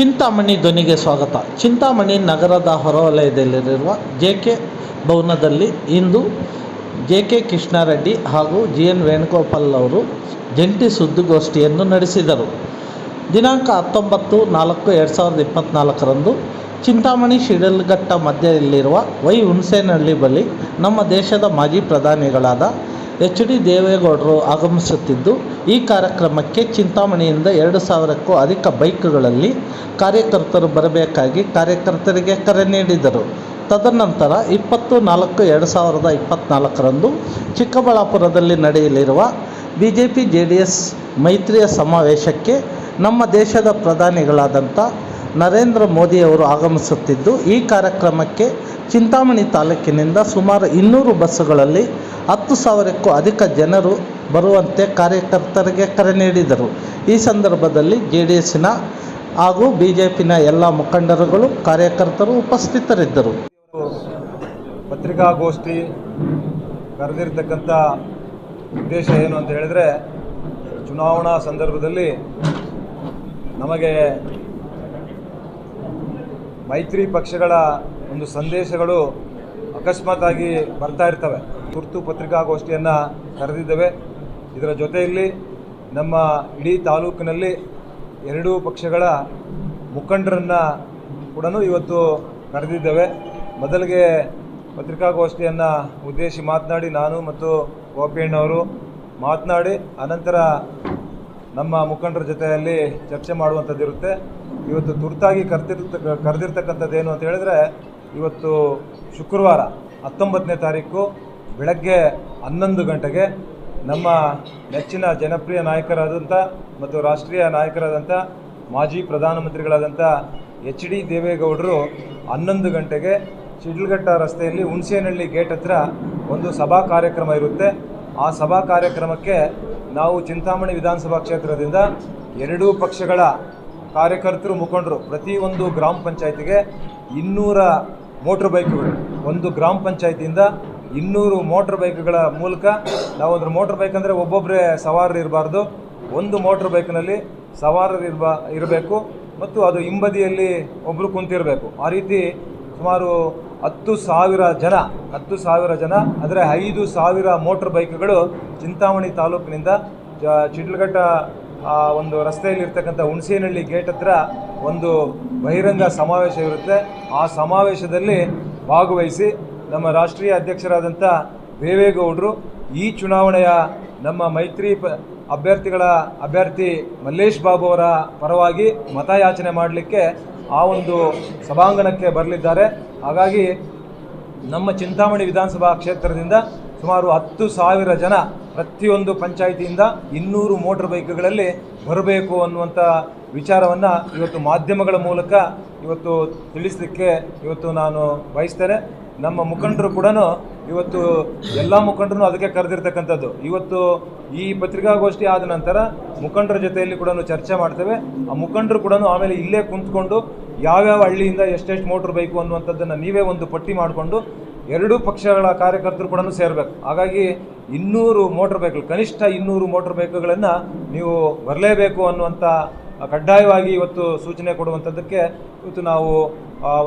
ಚಿಂತಾಮಣಿ ಧ್ವನಿಗೆ ಸ್ವಾಗತ. ಚಿಂತಾಮಣಿ ನಗರದ ಹೊರವಲಯದಲ್ಲಿರುವ ಜೆ ಕೆ ಭವನದಲ್ಲಿ ಇಂದು ಜೆ ಕೆ ಕೃಷ್ಣಾರೆಡ್ಡಿ ಹಾಗೂ ಜಿ ಎನ್ ವೇಣುಗೋಪಾಲ್ ಅವರು ಜಂಟಿ ಸುದ್ದಿಗೋಷ್ಠಿಯನ್ನು ನಡೆಸಿದರು. ದಿನಾಂಕ ಹತ್ತೊಂಬತ್ತು ನಾಲ್ಕು ಎರಡು ಸಾವಿರದ ಇಪ್ಪತ್ತ್ನಾಲ್ಕರಂದು ಚಿಂತಾಮಣಿ ಶಿಡಲ್ಘಟ್ಟ ಮಧ್ಯದಲ್ಲಿರುವ ವೈ ಹುಣಸೇನಹಳ್ಳಿ ಬಳಿ ನಮ್ಮ ದೇಶದ ಮಾಜಿ ಪ್ರಧಾನಿಗಳಾದ ಎಚ್ ಡಿ ದೇವೇಗೌಡರು ಆಗಮಿಸುತ್ತಿದ್ದು, ಈ ಕಾರ್ಯಕ್ರಮಕ್ಕೆ ಚಿಂತಾಮಣಿಯಿಂದ ಎರಡು ಸಾವಿರಕ್ಕೂ ಅಧಿಕ ಬೈಕ್ಗಳಲ್ಲಿ ಕಾರ್ಯಕರ್ತರು ಬರಬೇಕಾಗಿ ಕಾರ್ಯಕರ್ತರಿಗೆ ಕರೆ ನೀಡಿದರು. ತದನಂತರ ಇಪ್ಪತ್ತು ನಾಲ್ಕು ಎರಡು ಸಾವಿರದ ಇಪ್ಪತ್ತ್ನಾಲ್ಕರಂದು ಚಿಕ್ಕಬಳ್ಳಾಪುರದಲ್ಲಿ ನಡೆಯಲಿರುವ B J P J D S ಮೈತ್ರಿಯ ಸಮಾವೇಶಕ್ಕೆ ನಮ್ಮ ದೇಶದ ಪ್ರಧಾನಿಗಳಾದಂಥ ನರೇಂದ್ರ ಮೋದಿಯವರು ಆಗಮಿಸುತ್ತಿದ್ದು, ಈ ಕಾರ್ಯಕ್ರಮಕ್ಕೆ ಚಿಂತಾಮಣಿ ತಾಲೂಕಿನಿಂದ ಸುಮಾರು ಇನ್ನೂರು ಬಸ್ಸುಗಳಲ್ಲಿ ಹತ್ತು ಸಾವಿರಕ್ಕೂ ಅಧಿಕ ಜನರು ಬರುವಂತೆ ಕಾರ್ಯಕರ್ತರಿಗೆ ಕರೆ ನೀಡಿದರು. ಈ ಸಂದರ್ಭದಲ್ಲಿ ಜೆ ಡಿ ಎಸ್ಸಿನ ಹಾಗೂ ಬಿ ಜೆ ಪಿನ ಎಲ್ಲ ಮುಖಂಡರುಗಳು, ಕಾರ್ಯಕರ್ತರು ಉಪಸ್ಥಿತರಿದ್ದರು. ಪತ್ರಿಕಾಗೋಷ್ಠಿ ಕರೆದಿರ್ತಕ್ಕಂಥ ಉದ್ದೇಶ ಏನು ಅಂತ ಹೇಳಿದ್ರೆ, ಚುನಾವಣಾ ಸಂದರ್ಭದಲ್ಲಿ ನಮಗೆ ಮೈತ್ರಿ ಪಕ್ಷಗಳ ಒಂದು ಸಂದೇಶಗಳು ಅಕಸ್ಮಾತ್ತಾಗಿ ಬರ್ತಾ ಇರ್ತವೆ. ತುರ್ತು ಪತ್ರಿಕಾಗೋಷ್ಠಿಯನ್ನು ಕರೆದಿದ್ದೇವೆ. ಇದರ ಜೊತೆಯಲ್ಲಿ ನಮ್ಮ ಇಡೀ ತಾಲೂಕಿನಲ್ಲಿ ಎರಡೂ ಪಕ್ಷಗಳ ಮುಖಂಡರನ್ನು ಕೂಡ ಇವತ್ತು ಕರೆದಿದ್ದೇವೆ. ಮೊದಲಿಗೆ ಪತ್ರಿಕಾಗೋಷ್ಠಿಯನ್ನು ಉದ್ದೇಶಿ ಮಾತನಾಡಿ ನಾನು ಮತ್ತು ಗೋಪಿಯಣ್ಣವರು ಮಾತನಾಡಿ, ಅನಂತರ ನಮ್ಮ ಮುಖಂಡರ ಜೊತೆಯಲ್ಲಿ ಚರ್ಚೆ ಮಾಡುವಂಥದ್ದಿರುತ್ತೆ. ಇವತ್ತು ತುರ್ತಾಗಿ ಕರೆದಿರ್ತಕ್ಕಂಥದ್ದು ಏನು ಅಂತ ಹೇಳಿದ್ರೆ, ಇವತ್ತು ಶುಕ್ರವಾರ ಹತ್ತೊಂಬತ್ತನೇ ತಾರೀಕು ಬೆಳಗ್ಗೆ ಹನ್ನೊಂದು ಗಂಟೆಗೆ ನಮ್ಮ ನೆಚ್ಚಿನ ಜನಪ್ರಿಯ ನಾಯಕರಾದಂಥ ಮತ್ತು ರಾಷ್ಟ್ರೀಯ ನಾಯಕರಾದಂಥ ಮಾಜಿ ಪ್ರಧಾನಮಂತ್ರಿಗಳಾದಂಥ ಎಚ್ ಡಿ ದೇವೇಗೌಡರು ಹನ್ನೊಂದು ಗಂಟೆಗೆ ಶಿಡ್ಲಘಟ್ಟ ರಸ್ತೆಯಲ್ಲಿ ಹುಣಸೇನಹಳ್ಳಿ ಗೇಟ್ ಹತ್ರ ಒಂದು ಸಭಾ ಕಾರ್ಯಕ್ರಮ ಇರುತ್ತೆ. ಆ ಸಭಾ ಕಾರ್ಯಕ್ರಮಕ್ಕೆ ನಾವು ಚಿಂತಾಮಣಿ ವಿಧಾನಸಭಾ ಕ್ಷೇತ್ರದಿಂದ ಎರಡೂ ಪಕ್ಷಗಳ ಕಾರ್ಯಕರ್ತರು, ಮುಖಂಡರು ಪ್ರತಿಯೊಂದು ಗ್ರಾಮ ಪಂಚಾಯತಿಗೆ ಇನ್ನೂರ ಮೋಟ್ರ್ ಬೈಕ್ಗಳು ಒಂದು ಗ್ರಾಮ ಪಂಚಾಯತಿಯಿಂದ ಇನ್ನೂರು ಮೋಟ್ರ್ ಬೈಕ್ಗಳ ಮೂಲಕ ನಾವು ಅದ್ರ ಮೋಟ್ರ್ ಬೈಕ್ ಅಂದರೆ ಒಬ್ಬೊಬ್ಬರೇ ಸವಾರರು ಇರಬಾರ್ದು. ಒಂದು ಮೋಟ್ರ್ ಬೈಕ್ನಲ್ಲಿ ಸವಾರರು ಇರ್ಬ, ಇರಬೇಕು ಮತ್ತು ಅದು ಹಿಂಬದಿಯಲ್ಲಿ ಒಬ್ಬರು ಕುಂತಿರಬೇಕು. ಆ ರೀತಿ ಸುಮಾರು ಹತ್ತು ಸಾವಿರ ಜನ, ಹತ್ತು ಸಾವಿರ ಜನ ಅಂದರೆ ಐದು ಸಾವಿರ ಮೋಟ್ರ್ ಬೈಕ್ಗಳು ಚಿಂತಾಮಣಿ ತಾಲೂಕಿನಿಂದ ಚಿಡ್ಲಘಟ್ಟ ಒಂದು ರಸ್ತೆಯಲ್ಲಿ ಇರ್ತಕ್ಕಂಥ ಹುಣಸೇನಹಳ್ಳಿ ಗೇಟ್ ಹತ್ರ ಒಂದು ಬಹಿರಂಗ ಸಮಾವೇಶ ಇರುತ್ತೆ. ಆ ಸಮಾವೇಶದಲ್ಲಿ ಭಾಗವಹಿಸಿ ನಮ್ಮ ರಾಷ್ಟ್ರೀಯ ಅಧ್ಯಕ್ಷರಾದಂಥ ದೇವೇಗೌಡರು ಈ ಚುನಾವಣೆಯ ನಮ್ಮ ಮೈತ್ರಿ ಅಭ್ಯರ್ಥಿಗಳ ಅಭ್ಯರ್ಥಿ ಮಲ್ಲೇಶ್ ಬಾಬು ಅವರ ಪರವಾಗಿ ಮತಯಾಚನೆ ಮಾಡಲಿಕ್ಕೆ ಆ ಒಂದು ಸಭಾಂಗಣಕ್ಕೆ ಬರಲಿದ್ದಾರೆ. ಹಾಗಾಗಿ ನಮ್ಮ ಚಿಂತಾಮಣಿ ವಿಧಾನಸಭಾ ಕ್ಷೇತ್ರದಿಂದ ಸುಮಾರು ಹತ್ತು ಸಾವಿರ ಜನ ಪ್ರತಿಯೊಂದು ಪಂಚಾಯಿತಿಯಿಂದ ಇನ್ನೂರು ಮೋಟರ್ ಬೈಕ್ಗಳಲ್ಲಿ ಬರಬೇಕು ಅನ್ನುವಂಥ ವಿಚಾರವನ್ನು ಇವತ್ತು ಮಾಧ್ಯಮಗಳ ಮೂಲಕ ಇವತ್ತು ತಿಳಿಸಲಿಕ್ಕೆ ಇವತ್ತು ನಾನು ಬಯಸ್ತೇನೆ. ನಮ್ಮ ಮುಖಂಡರು ಕೂಡ ಇವತ್ತು ಎಲ್ಲ ಮುಖಂಡರು ಅದಕ್ಕೆ ಕರೆದಿರ್ತಕ್ಕಂಥದ್ದು. ಇವತ್ತು ಈ ಪತ್ರಿಕಾಗೋಷ್ಠಿ ಆದ ನಂತರ ಮುಖಂಡರ ಜೊತೆಯಲ್ಲಿ ಕೂಡ ಚರ್ಚೆ ಮಾಡ್ತೇವೆ. ಆ ಮುಖಂಡರು ಕೂಡ ಆಮೇಲೆ ಇಲ್ಲೇ ಕುಂತ್ಕೊಂಡು ಯಾವ್ಯಾವ ಹಳ್ಳಿಯಿಂದ ಎಷ್ಟೆಷ್ಟು ಮೋಟ್ರ್ ಬೈಕು ಅನ್ನುವಂಥದ್ದನ್ನು ನೀವೇ ಒಂದು ಪಟ್ಟಿ ಮಾಡಿಕೊಂಡು ಎರಡೂ ಪಕ್ಷಗಳ ಕಾರ್ಯಕರ್ತರು ಕೂಡ ಸೇರಬೇಕು. ಹಾಗಾಗಿ ಇನ್ನೂರು ಮೋಟ್ರ್ ಬೈಕ್ಗಳು ಕನಿಷ್ಠ ಇನ್ನೂರು ಮೋಟ್ರ್ ಬೈಕ್ಗಳನ್ನು ನೀವು ಬರಲೇಬೇಕು ಅನ್ನುವಂಥ ಕಡ್ಡಾಯವಾಗಿ ಇವತ್ತು ಸೂಚನೆ ಕೊಡುವಂಥದ್ದಕ್ಕೆ ಇವತ್ತು ನಾವು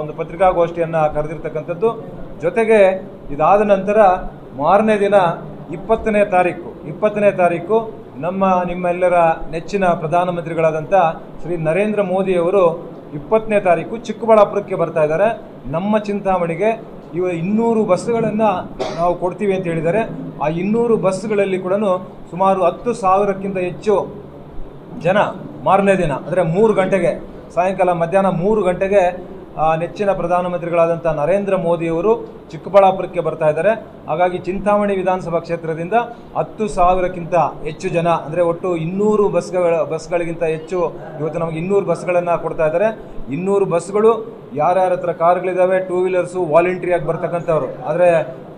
ಒಂದು ಪತ್ರಿಕಾಗೋಷ್ಠಿಯನ್ನು ಕರೆದಿರ್ತಕ್ಕಂಥದ್ದು. ಜೊತೆಗೆ ಇದಾದ ನಂತರ ಮಾರನೇ ದಿನ ಇಪ್ಪತ್ತನೇ ತಾರೀಕು ಇಪ್ಪತ್ತನೇ ತಾರೀಕು ನಮ್ಮ ನಿಮ್ಮೆಲ್ಲರ ನೆಚ್ಚಿನ ಪ್ರಧಾನಮಂತ್ರಿಗಳಾದಂಥ ಶ್ರೀ ನರೇಂದ್ರ ಮೋದಿಯವರು ಇಪ್ಪತ್ತನೇ ತಾರೀಕು ಚಿಕ್ಕಬಳ್ಳಾಪುರಕ್ಕೆ ಬರ್ತಾ ಇದ್ದಾರೆ. ನಮ್ಮ ಚಿಂತಾಮಣಿಗೆ ಇವ ಇನ್ನೂರು ಬಸ್ಸುಗಳನ್ನು ನಾವು ಕೊಡ್ತೀವಿ ಅಂತ ಹೇಳಿದ್ದಾರೆ. ಆ ಇನ್ನೂರು ಬಸ್ಸುಗಳಲ್ಲಿ ಕೂಡ ಸುಮಾರು ಹತ್ತು ಸಾವಿರಕ್ಕಿಂತ ಹೆಚ್ಚು ಜನ ಮಾರನೇ ದಿನ, ಅಂದರೆ ಮೂರು ಗಂಟೆಗೆ, ಸಾಯಂಕಾಲ ಮಧ್ಯಾಹ್ನ ಮೂರು ಗಂಟೆಗೆ ನೆಚ್ಚಿನ ಪ್ರಧಾನಮಂತ್ರಿಗಳಾದಂಥ ನರೇಂದ್ರ ಮೋದಿಯವರು ಚಿಕ್ಕಬಳ್ಳಾಪುರಕ್ಕೆ ಬರ್ತಾ ಇದ್ದಾರೆ. ಹಾಗಾಗಿ ಚಿಂತಾಮಣಿ ವಿಧಾನಸಭಾ ಕ್ಷೇತ್ರದಿಂದ ಹತ್ತು ಸಾವಿರಕ್ಕಿಂತ ಹೆಚ್ಚು ಜನ, ಅಂದರೆ ಒಟ್ಟು ಇನ್ನೂರು ಬಸ್ಗಳ, ಬಸ್ಗಳಿಗಿಂತ ಹೆಚ್ಚು, ಇವತ್ತು ನಮಗೆ ಇನ್ನೂರು ಬಸ್ಗಳನ್ನು ಕೊಡ್ತಾ ಇದ್ದಾರೆ. ಇನ್ನೂರು ಬಸ್ಗಳು ಯಾರ್ಯಾರ ಹತ್ರ ಕಾರ್ಗಳಿದ್ದಾವೆ ಟೂ ವೀಲರ್ಸು ವಾಲಂಟ್ರಿಯಾಗಿ ಬರ್ತಕ್ಕಂಥವ್ರು. ಆದರೆ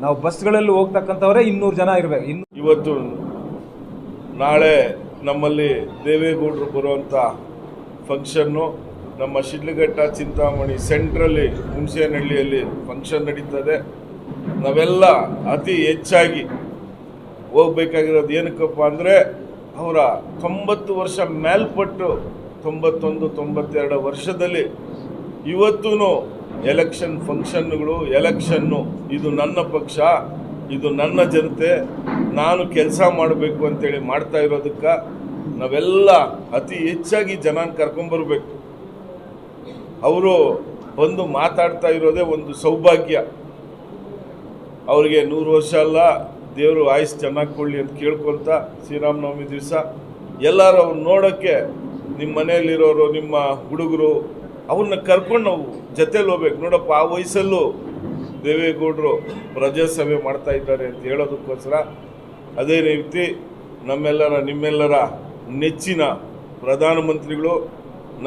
ನಾವು ಬಸ್ಗಳಲ್ಲಿ ಹೋಗ್ತಕ್ಕಂಥವರೇ ಇನ್ನೂರು ಜನ ಇರಬೇಕು. ಇನ್ನು ಇವತ್ತು ನಾಳೆ ನಮ್ಮಲ್ಲಿ ದೇವೇಗೌಡರು ಬರುವಂಥ ಫಂಕ್ಷನ್ನು ನಮ್ಮ ಶಿಡ್ಲಘಟ್ಟ, ಚಿಂತಾಮಣಿ, ಸೆಂಟ್ರಲ್ಲಿ ಹುಣಸೇನಹಳ್ಳಿಯಲ್ಲಿ ಫಂಕ್ಷನ್ ನಡೀತದೆ. ನಾವೆಲ್ಲ ಅತಿ ಹೆಚ್ಚಾಗಿ ಹೋಗ್ಬೇಕಾಗಿರೋದು ಏನಕ್ಕಪ್ಪ ಅಂದರೆ, ಅವರ ತೊಂಬತ್ತು ವರ್ಷ ಮೇಲ್ಪಟ್ಟು ತೊಂಬತ್ತೊಂದು, ತೊಂಬತ್ತೆರಡು ವರ್ಷದಲ್ಲಿ ಇವತ್ತೂ ಎಲೆಕ್ಷನ್ ಫಂಕ್ಷನ್ಗಳು ಎಲೆಕ್ಷನ್ನು ಇದು ನನ್ನ ಪಕ್ಷ, ಇದು ನನ್ನ ಜನತೆ, ನಾನು ಕೆಲಸ ಮಾಡಬೇಕು ಅಂತೇಳಿ ಮಾಡ್ತಾ ಇರೋದಕ್ಕೆ ನಾವೆಲ್ಲ ಅತಿ ಹೆಚ್ಚಾಗಿ ಜನ ಕರ್ಕೊಂಬರ್ಬೇಕು. ಅವರು ಬಂದು ಮಾತಾಡ್ತಾ ಇರೋದೇ ಒಂದು ಸೌಭಾಗ್ಯ. ಅವರಿಗೆ ನೂರು ವರ್ಷ ಅಲ್ಲ, ದೇವರು ಆಯುಸ್ ಚೆನ್ನಾಗಿ ಕೊಡಲಿ ಅಂತ ಕೇಳ್ಕೊತ ಶ್ರೀರಾಮನವಮಿ ದಿವಸ ಎಲ್ಲರೂ ಅವ್ರು ನೋಡೋಕ್ಕೆ ನಿಮ್ಮ ಮನೆಯಲ್ಲಿರೋರು, ನಿಮ್ಮ ಹುಡುಗರು ಅವ್ರನ್ನ ಕರ್ಕೊಂಡು ನಾವು ಜೊತೆಲಿ ಹೋಗ್ಬೇಕು. ನೋಡಪ್ಪ, ಆ ವಯಸ್ಸಲ್ಲೂ ದೇವೇಗೌಡರು ಪ್ರಜಾಸಭೆ ಮಾಡ್ತಾ ಇದ್ದಾರೆ ಅಂತ ಹೇಳೋದಕ್ಕೋಸ್ಕರ ಅದೇ ರೀತಿ ನಮ್ಮೆಲ್ಲರ, ನಿಮ್ಮೆಲ್ಲರ ನೆಚ್ಚಿನ ಪ್ರಧಾನಮಂತ್ರಿಗಳು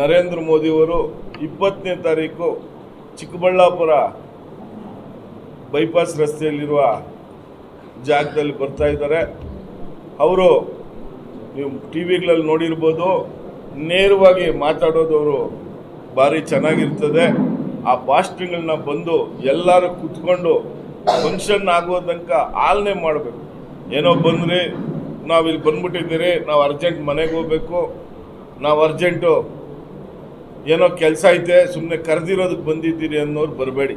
ನರೇಂದ್ರ ಮೋದಿಯವರು ಇಪ್ಪತ್ತನೇ ತಾರೀಕು ಚಿಕ್ಕಬಳ್ಳಾಪುರ ಬೈಪಾಸ್ ರಸ್ತೆಯಲ್ಲಿರುವ ಜಾಗದಲ್ಲಿ ಬರ್ತಾ ಇದ್ದಾರೆ. ಅವರು ನೀವು ಟಿ ವಿಗಳಲ್ಲಿ ನೋಡಿರ್ಬೋದು, ನೇರವಾಗಿ ಮಾತಾಡೋದು ಅವರು ಭಾರಿ ಚೆನ್ನಾಗಿರ್ತದೆ. ಆ ಭಾಷಣಗಳನ್ನ ಬಂದು ಎಲ್ಲರೂ ಕುತ್ಕೊಂಡು ಫಂಕ್ಷನ್ ಆಗೋ ತನಕ ಆಲ್ನೆ ಮಾಡಬೇಕು. ಏನೋ ಬಂದ್ರಿ ನಾವು ಇಲ್ಲಿ ಬಂದ್ಬಿಟ್ಟಿದ್ದೀರಿ, ನಾವು ಅರ್ಜೆಂಟ್ ಮನೆಗೆ ಹೋಗ್ಬೇಕು, ನಾವು ಅರ್ಜೆಂಟು ಏನೋ ಕೆಲಸ ಐತೆ ಸುಮ್ಮನೆ ಕರೆದಿರೋದಕ್ಕೆ ಬಂದಿದ್ದೀರಿ ಅನ್ನೋರು ಬರಬೇಡಿ.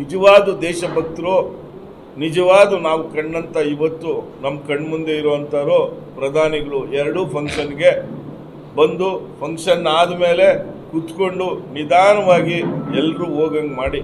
ನಿಜವಾದ ದೇಶಭಕ್ತರು, ನಿಜವಾದ ನಾವು ಕಣ್ಣಂತ ಇವತ್ತು ನಮ್ಮ ಕಣ್ಮುಂದೆ ಇರುವಂಥವರು ಪ್ರಧಾನಿಗಳು ಎರಡೂ ಫಂಕ್ಷನ್ಗೆ ಬಂದು ಫಂಕ್ಷನ್ ಆದಮೇಲೆ ಕೂತ್ಕೊಂಡು ನಿಧಾನವಾಗಿ ಎಲ್ಲರೂ ಹೋಗಂಗೆ ಮಾಡಿ.